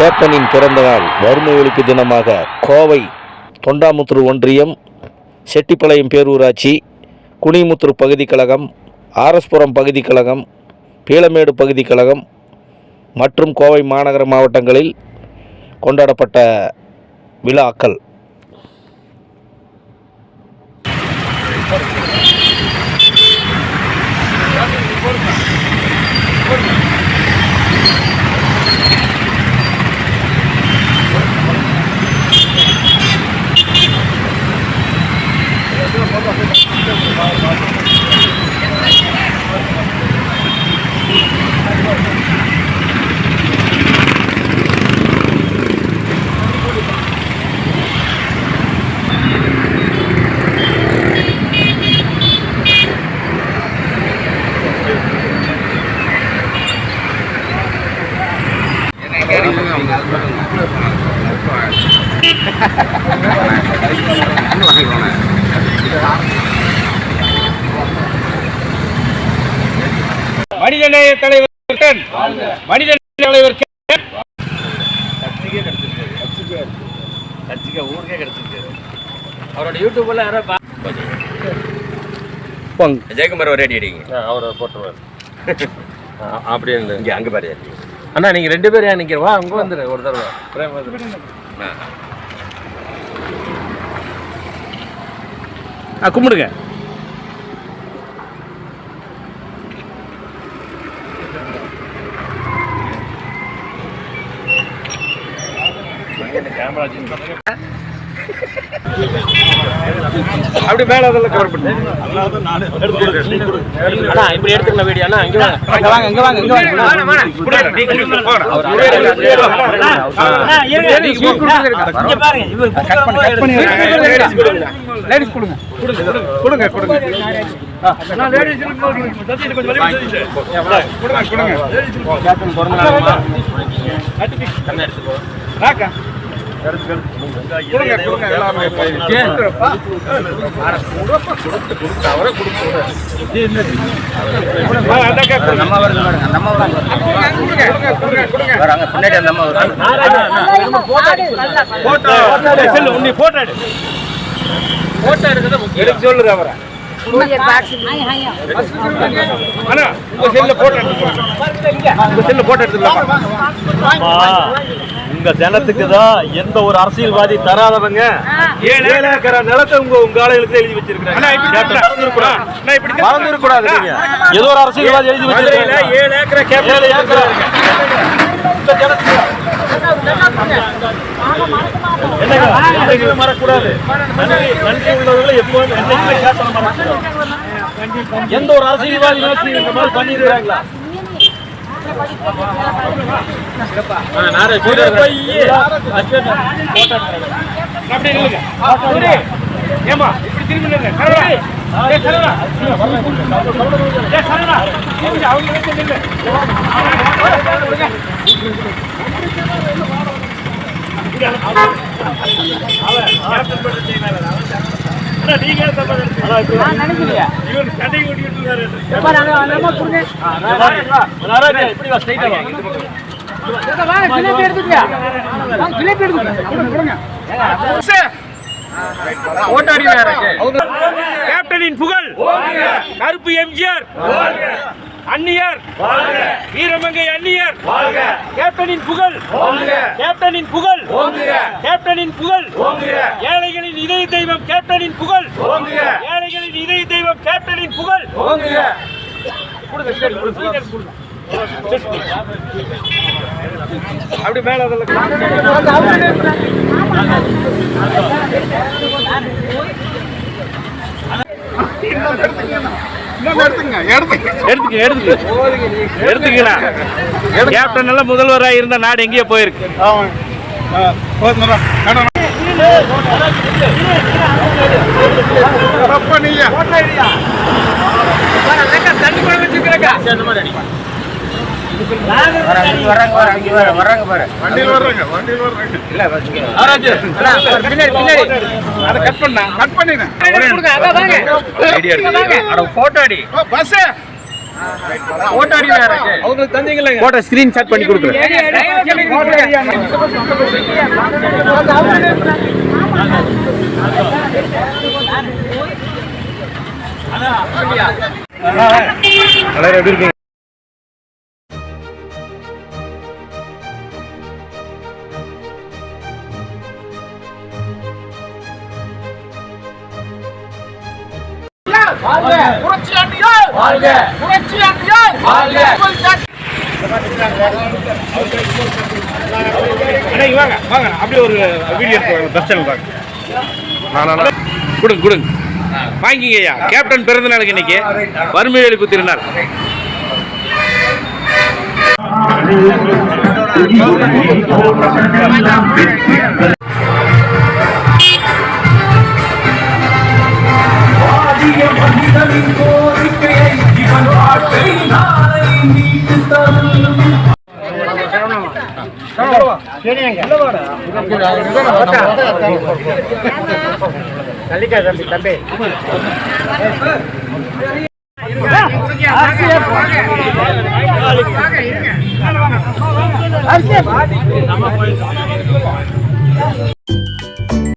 கேப்டனின் பிறந்த நாள் வறுமை ஒழிப்பு தினமாக கோவை தொண்டாமுத்தூர் ஒன்றியம் செட்டிப்பாளையம் பேரூராட்சி குனிமுத்தூர் பகுதி கழகம் ஆரஸ்புரம் பகுதி கழகம் பீளமேடு பகுதி கழகம் மற்றும் கோவை மாநகர மாவட்டங்களில் கொண்டாடப்பட்ட விழாக்கள். மனிதநேய தலைவர். மனிதநேய தலைவர் கேப்டன். அவரோட யூடியூப்ல யாரோ பா- ஜெயக்குமார் ஒரு அடி அடிங்க. அவரை போட்டுருவார். அப்படி இங்க அங்க பாரு அண்ணா நீங்க ரெண்டு பேரும் ஏன் நிக்கிறவா அங்க வந்துரு ஒரு தடவை. பிரேம். ஆ. கும்பிடுங்க. அப்படி மேல அதெல்லாம் கவர் பண்ணு அண்ணா இப்படி எடுத்துக்கணும் வீடியோ அண்ணா இங்க வாங்க. அங்க வாங்க இங்க வாங்க இங்க வாங்க. நீ குடு போடா லேடிஸ் கொடுங்க கொடுங்க கொடுங்க லேடிஸ் கொடுங்க ராக்கா கொடுங்க கொடுங்க எல்லாமே செல்லு உன்னை போட்டோ எடு போட்டோ எடுக்கிறது சொல்லுங்க அவரை. அண்ணா உங்க செல்ல போட்டோ உங்க செல்ல போட்டோ எடுத்துக்கலாம் உங்க ஜனத்துக்கு தான் எந்த ஒரு அரசியல்வாதி தராதவங்க ஏழு ஏக்கர் நிலத்தை உங்க உங்க ஆளுகளுக்கு எழுதி வச்சிருக்காங்க மறந்துடக்கூடாது ஏதோ ஒரு அரசியல்வாதி எழுதி வச்சிருக்காங்க ஏழு ஏக்கரை ஏழு ஏக்கர் என்னைக்குமே மறக்கூடாது நன்றி உள்ளவர்களை எப்போதும் என்னைக்குமே கேட்கணும் மறக்கக்கூடாது. எந்த ஒரு அரசியல்வாதி இந்த மாதிரி இப்படி திரும்பி நில்லுங்க. அவங்க நில்லு. அண்ணா, புகழ் கருப்பு எம்ஜிஆர் அந்நியர். வீரமங்கை அந்நியர். கேப்டனின் புகழ். கேப்டனின் புகழ். கேப்டனின் புகழ். ஏழைகளின் இதய தெய்வம் கேப்டனின் புகழ். ஏழைகளின் இதய தெய்வம் கேப்டனின் புகழ். கொடுங்க, சரி, கொடுங்க. அப்படி மேல அதெல்லாம் எடுத்துக்க எடுத்துக்க எடுத்துக்கண்ணா கேப்டன் எல்லாம் முதல்வராக இருந்த நாடு எங்கேயோ போயிருக்கு தண்ணி கூட வச்சுக்கிறக்கா பின்னாடி பின்னாடி. அதை கட் பண்ணா கட் பண்ணிடுறேன் போட்டோ அடி அவங்களுக்கு தந்தீங்களா போட்டோ ஸ்கிரீன் ஷாட் பண்ணி கொடுக்குறேன் எல்லாரும் எப்படி இருக்கீங்க? புரட்சி வாங்க வாங்க அப்படியே ஒரு வீடியோ பஸ் சேனல் வாங்க கொடுங்க கொடுங்க வாங்கிங்கய்யா. கேப்டன் பிறந்த நாளுக்கு இன்னைக்கு. வறுமையில குத்திருந்தார் Thank கோரிக்கையை இவன் வாழ்க்கை நாளை தம்பி